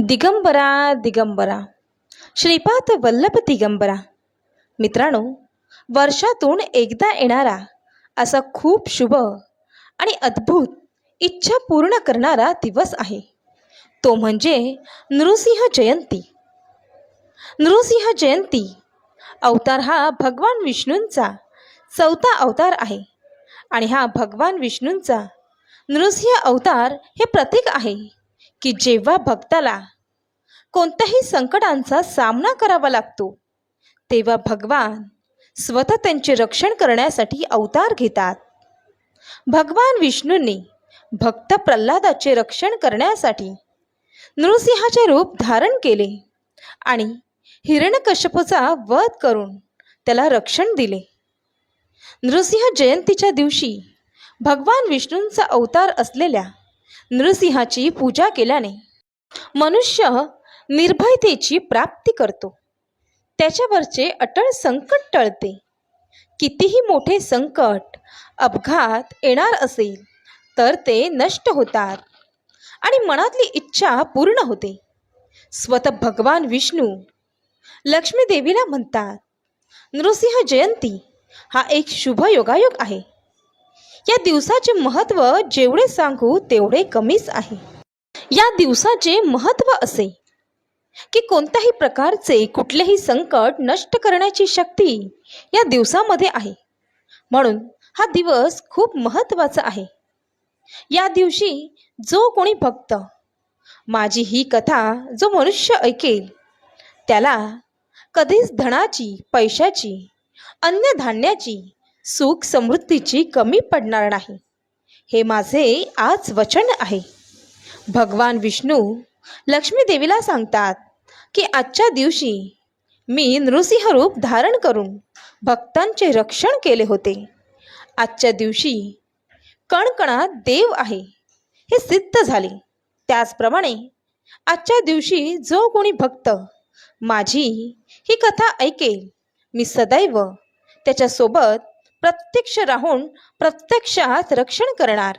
दिगंबरा दिगंबरा. श्रीपाद वल्लभ दिगंबरा. मित्रांनो वर्षातून एकदा येणारा असा खूप शुभ आणि अद्भुत इच्छा पूर्ण करणारा दिवस आहे. तो म्हणजे नृसिंह जयंती. नृसिंह जयंती अवतार हा भगवान विष्णूंचा चौथा अवतार आहे. आणि हा भगवान विष्णूंचा नृसिंह अवतार हे प्रतीक आहे. की जेव्हा भक्ताला कोणत्याही संकटांचा सामना करावा लागतो तेव्हा भगवान स्वतः त्यांचे रक्षण करण्यासाठी अवतार घेतात. भगवान विष्णूंनी भक्त प्रल्हादाचे रक्षण करण्यासाठी नृसिंहाचे रूप धारण केले आणि हिरण्यकश्यपूचा वध करून त्याला रक्षण दिले. नृसिंह जयंतीच्या दिवशी भगवान विष्णूंचा अवतार असलेल्या नृसिंहाची पूजा केल्याने मनुष्य निर्भयतेची प्राप्ती करतो. त्याच्यावरचे अटळ संकट टळते. कितीही मोठे संकट अपघात येणार असेल तर ते नष्ट होतात आणि मनातली इच्छा पूर्ण होते. स्वतः भगवान विष्णू लक्ष्मी देवीला म्हणतात नृसिंह जयंती हा एक शुभ योगायोग आहे. या दिवसाचे महत्त्व जेवढे सांगू तेवढे कमीच आहे. या दिवसाचे महत्त्व असे की कोणत्याही प्रकारचे कुठलेही संकट नष्ट करण्याची शक्ती या दिवसामध्ये आहे. म्हणून हा दिवस खूप महत्त्वाचा आहे. या दिवशी जो कोणी भक्त माझी ही कथा जो मनुष्य ऐकेल त्याला कधीच धनाची पैशाची अन्य धान्याची सुख समृद्धीची कमी पडणार नाही. हे माझे आज वचन आहे. भगवान विष्णू लक्ष्मी देवीला सांगतात की आजच्या दिवशी मी नृसिंह रूप धारण करून भक्तांचे रक्षण केले होते. आजच्या दिवशी कणकणात देव आहे हे सिद्ध झाले. त्याचप्रमाणे आजच्या दिवशी जो कोणी भक्त माझी ही कथा ऐकेल मी सदैव त्याच्यासोबत प्रत्यक्ष राहून प्रत्यक्षात रक्षण करणार.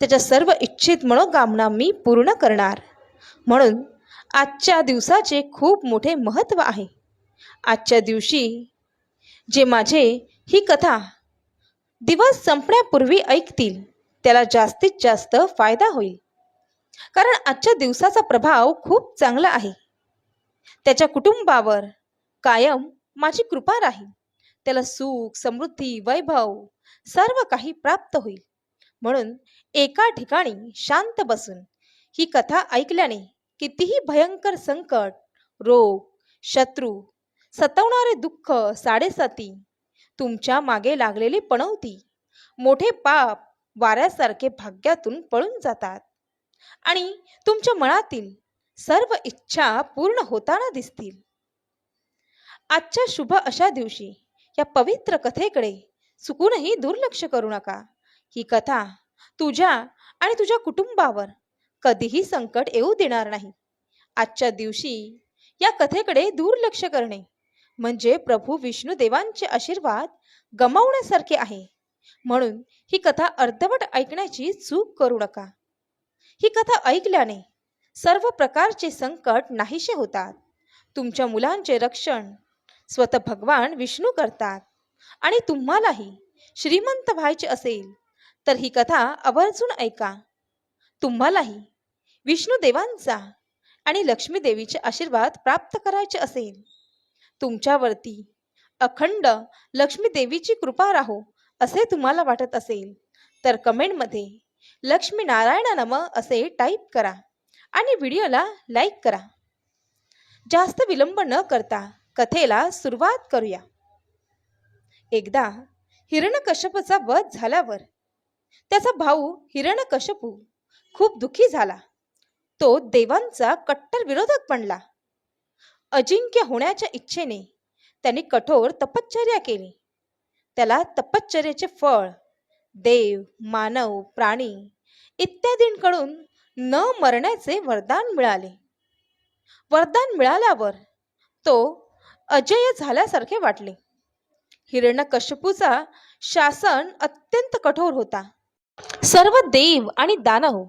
त्याच्या सर्व इच्छित मनोकामना मी पूर्ण करणार. म्हणून आजच्या दिवसाचे खूप मोठे महत्त्व आहे. आजच्या दिवशी जे माझे ही कथा दिवस संपण्यापूर्वी ऐकतील त्याला जास्तीत जास्त फायदा होईल. कारण आजच्या दिवसाचा प्रभाव खूप चांगला आहे. त्याच्या कुटुंबावर कायम माझी कृपा राहील. त्याला सुख समृद्धी वैभव सर्व काही प्राप्त होईल. म्हणून एका ठिकाणी शांत बसून ही कथा ऐकल्याने कितीही भयंकर संकट रोग शत्रू सतवणारे दुःख साडेसाती तुमच्या मागे लागलेली पणवती मोठे पाप वाऱ्यासारखे भाग्यातून पळून जातात. आणि तुमच्या मनातील सर्व इच्छा पूर्ण होताना दिसतील. आजच्या शुभ अशा दिवशी या पवित्र कथेकडे चुकूनही दुर्लक्ष करू नका. ही कथा तुझ्या आणि तुझ्या कुटुंबावर कधीही संकट येऊ देणार नाही. आजच्या दिवशी या कथेकडे दुर्लक्ष करणे म्हणजे प्रभू विष्णू देवांचे आशीर्वाद गमावण्यासारखे आहे. म्हणून ही कथा अर्धवट ऐकण्याची चूक करू नका. ही कथा ऐकल्याने सर्व प्रकारचे संकट नाहीसे होतात. तुमच्या मुलांचे रक्षण स्वतः भगवान विष्णू करतात. आणि तुम्हालाही श्रीमंत व्हायचे असेल तर ही कथा आवर्जून ऐका. तुम्हालाही विष्णू देवांचा आणि लक्ष्मी देवीचे आशीर्वाद प्राप्त करायचे असेल तुमच्यावरती अखंड लक्ष्मी देवीची कृपा राहो असे तुम्हाला वाटत असेल तर कमेंटमध्ये लक्ष्मी नारायण नम असे टाईप करा आणि व्हिडिओला लाईक करा. जास्त विलंब न करता कथेला सुरुवात करूया. एकदा हिरण्यकश्यपूचा वध झाल्यावर त्याचा भाऊ हिरणकश्यपू खूप दुखी झाला. तो देवांचा कट्टर विरोधक बनला. अजिंक्य होण्याच्या इच्छेने त्याने कठोर तपश्चर्या केली. त्याला तपश्चर्याचे फळ देव मानव प्राणी इत्यादींकडून न मरण्याचे वरदान मिळाले. वरदान मिळाल्यावर तो अजय झाल्यासारखे वाटले. हिरण्यकश्यपूचा शासन अत्यंत कठोर होता. सर्व देव आणि दानव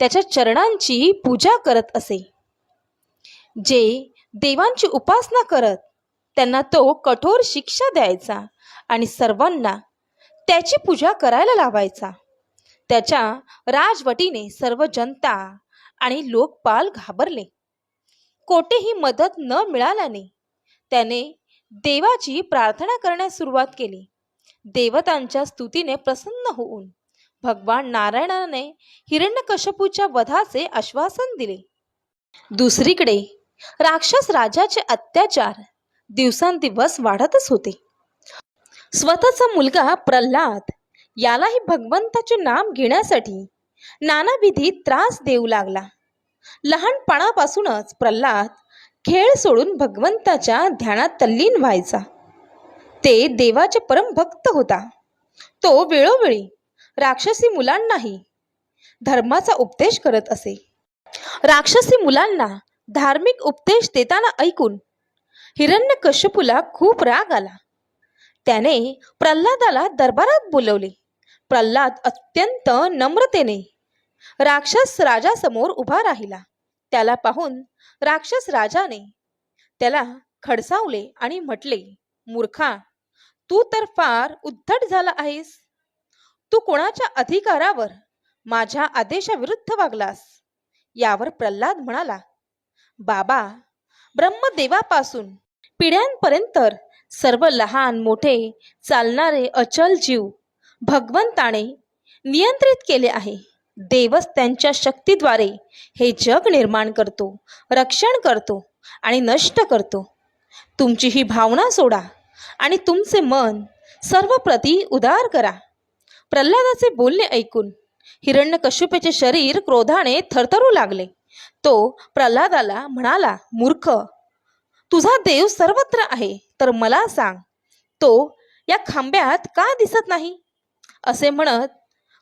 त्याच्या चरणांची पूजा करत असे. जे देवांची उपासना करत त्यांना तो कठोर शिक्षा द्यायचा आणि सर्वांना त्याची पूजा करायला लावायचा. त्याच्या राजवटीने सर्व जनता आणि लोकपाल घाबरले. कोठेही मदत न मिळाल्याने त्याने देवाची प्रार्थना करण्यास सुरुवात केली. देवतांच्या स्तुतीने प्रसन्न होऊन भगवान नारायणाने हिरण्यकश्यपूच्या वधाचे आश्वासन दिले. दुसरीकडे राक्षस राजाचे अत्याचार दिवसांदिवस वाढतच होते. स्वतःचा मुलगा प्रल्हाद यालाही भगवंताचे नाम घेण्यासाठी नानाविधी त्रास देऊ लागला. लहानपणापासूनच प्रल्हाद खेळ सोडून भगवंताच्या ध्यानात तल्लीन व्हायचा. ते देवाचे परम भक्त होता. तो वेळोवेळी राक्षसी मुलांनाही धर्माचा उपदेश करत असे. राक्षसी मुलांना धार्मिक उपदेश देताना ऐकून हिरण्यकश्यपूला खूप राग आला. त्याने प्रल्हादाला दरबारात बोलवले. प्रल्हाद अत्यंत नम्रतेने राक्षस राजासमोर उभा राहिला. त्याला पाहून राक्षस राजाने त्याला खडसावले आणि म्हटले मूर्खा तू तर फार उद्धट झाला आहेस. तू कोणाच्या अधिकारावर माझ्या आदेशाविरुद्ध वागलास यावर प्रल्हाद म्हणाला बाबा ब्रह्मदेवापासून पिढ्यांपर्यंत सर्व लहान मोठे चालणारे अचल जीव भगवंताने नियंत्रित केले आहे. देवच त्यांच्या शक्तीद्वारे हे जग निर्माण करतो रक्षण करतो आणि नष्ट करतो. तुमची ही भावना सोडा आणि तुमचे मन सर्व प्रती उदार करा. प्रल्हादाचे बोलणे ऐकून हिरण्यकश्यपेचे शरीर क्रोधाने थरथरू लागले. तो प्रल्हादाला म्हणाला मूर्ख तुझा देव सर्वत्र आहे तर मला सांग तो या खांब्यात का दिसत नाही? असे म्हणत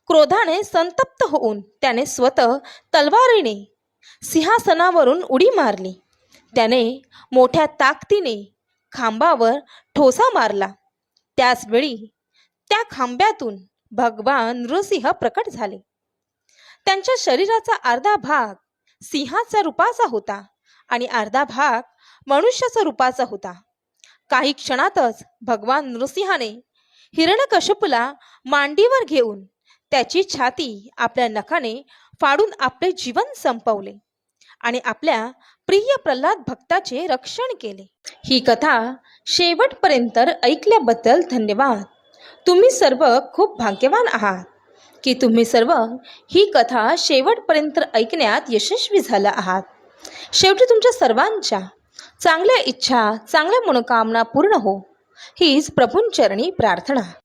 क्रोधाने संतप्त होऊन त्याने स्वतः तलवारीने सिंहासनावरून उडी मारली. त्याने मोठ्या ताकदीने खांबावर ठोसा मारला. त्याचवेळी त्या खांब्यातून भगवान नृसिंह प्रकट झाले. त्यांच्या शरीराचा अर्धा भाग सिंहाच्या रूपाचा होता आणि अर्धा भाग मनुष्याचा रूपाचा होता. काही क्षणातच भगवान नृसिंहाने हिरण्यकश्यपूला मांडीवर घेऊन त्याची छाती आपल्या नखाने फाडून आपले जीवन संपवले आणि आपल्या प्रिय प्रल्हाद भक्ताचे रक्षण केले. ही कथा शेवटपर्यंत ऐकल्याबद्दल धन्यवाद. तुम्ही सर्व खूप भाग्यवान आहात. की तुम्ही सर्व ही कथा शेवटपर्यंत ऐकण्यात यशस्वी झाला आहात. शेवटी तुमच्या सर्वांच्या चांगल्या इच्छा चांगल्या मनोकामना पूर्ण हो. हीच प्रभूंचरणी प्रार्थना.